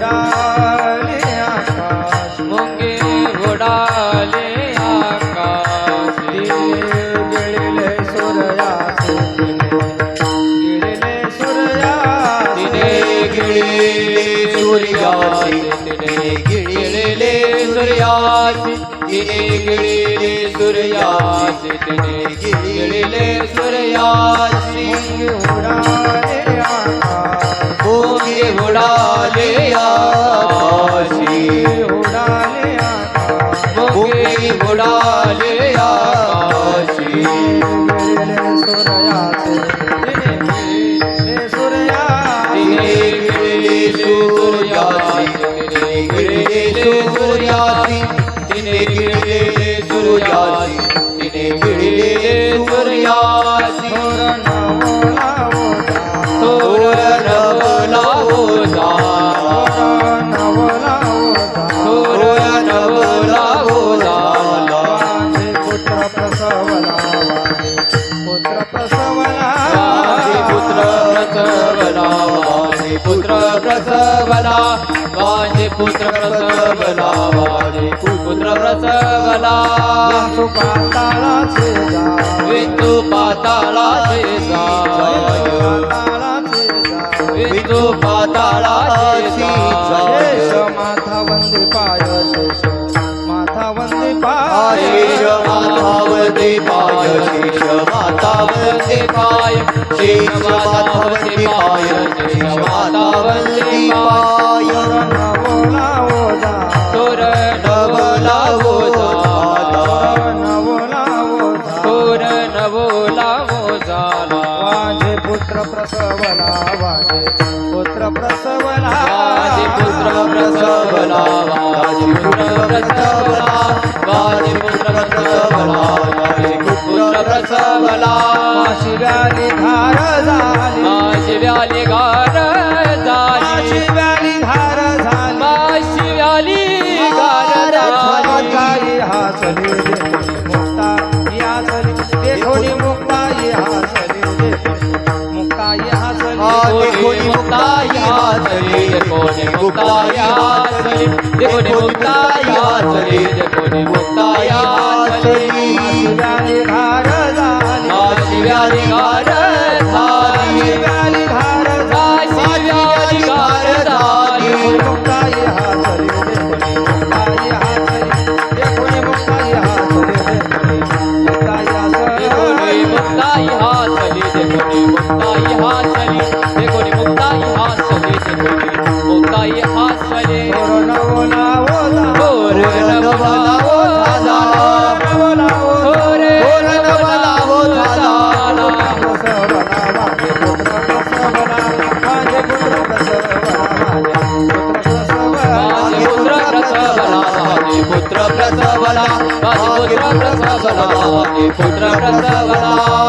उडाले आकाश. मुंगे उडाले आकाशी. गिळले सूर्यासी गिळले सूर्यासी तिने गिळले सूर्यासी तिने गिळले सूर्यासी तिने गिळले सूर्यासी तिने गिळले सूर्यासी उडाले आकाश ભૂંજ ઉડાલે આશી पुत्र प्रसवला माझे पुत्र प्रसवला माझे पुत्र प्रसवला तू पाताला शेजा वितू पाताला शेजा पाताला शेष माथा वंदे पाय शेष माथा वंदे पाय शेष पाय शेष शिवाय शिवाय शिवाय शिवाय व्याली धार झाली. माझी व्याली गार झाली. व्याली धार झाली. माशी व्याली गार झाली. हासली मुक्ता हासली देखोनी मुक्ताई हासली मुक्ताई हासली कोणी मुक्ताई हासली कोणी मुक्ताई हासली कोणी मुक्ताई हासली कोणी मुक्ताई हासली व्याली धार झाली. व्यारी कार धारी। माझे पुत्र प्रसवला पुत्र प्रसवला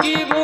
থাকিব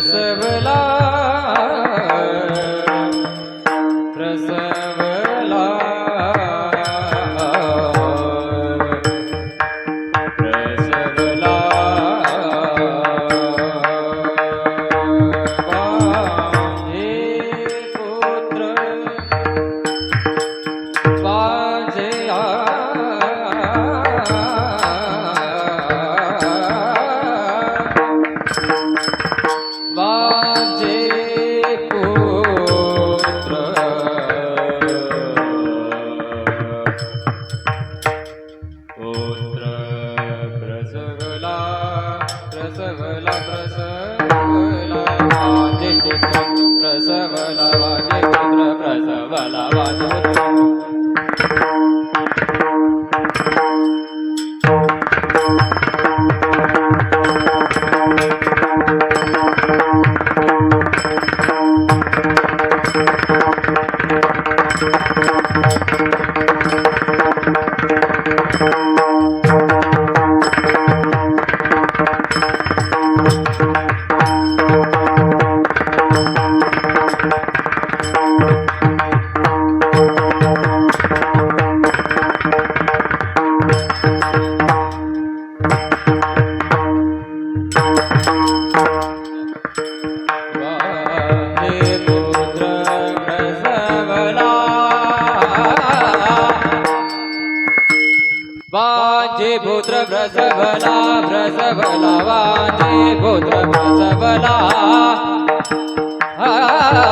प्रसवला जे पुत्र प्रसवला प्रसवला वाजे पुत्र प्रसवला हरे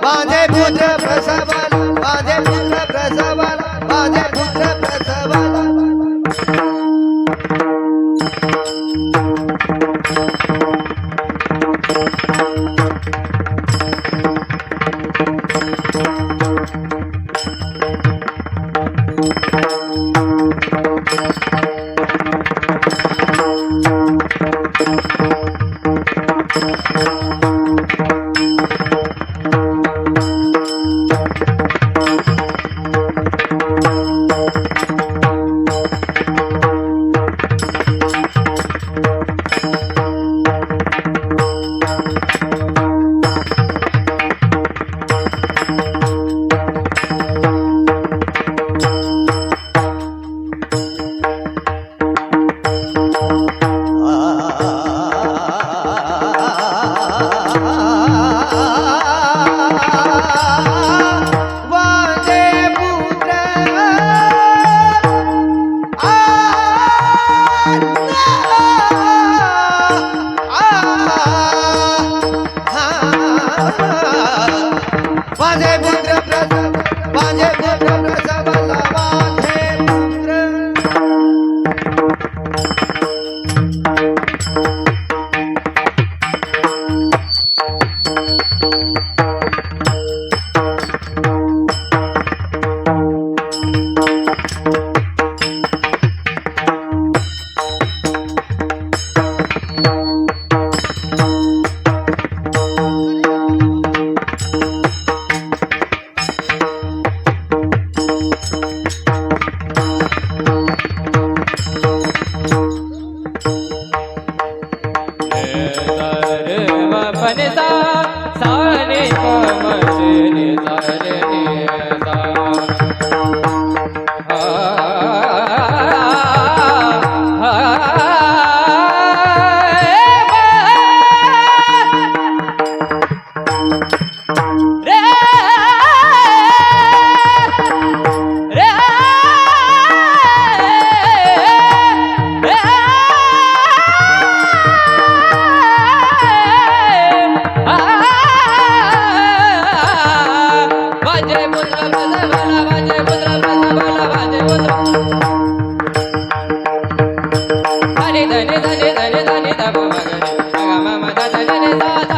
八戒。Organizada.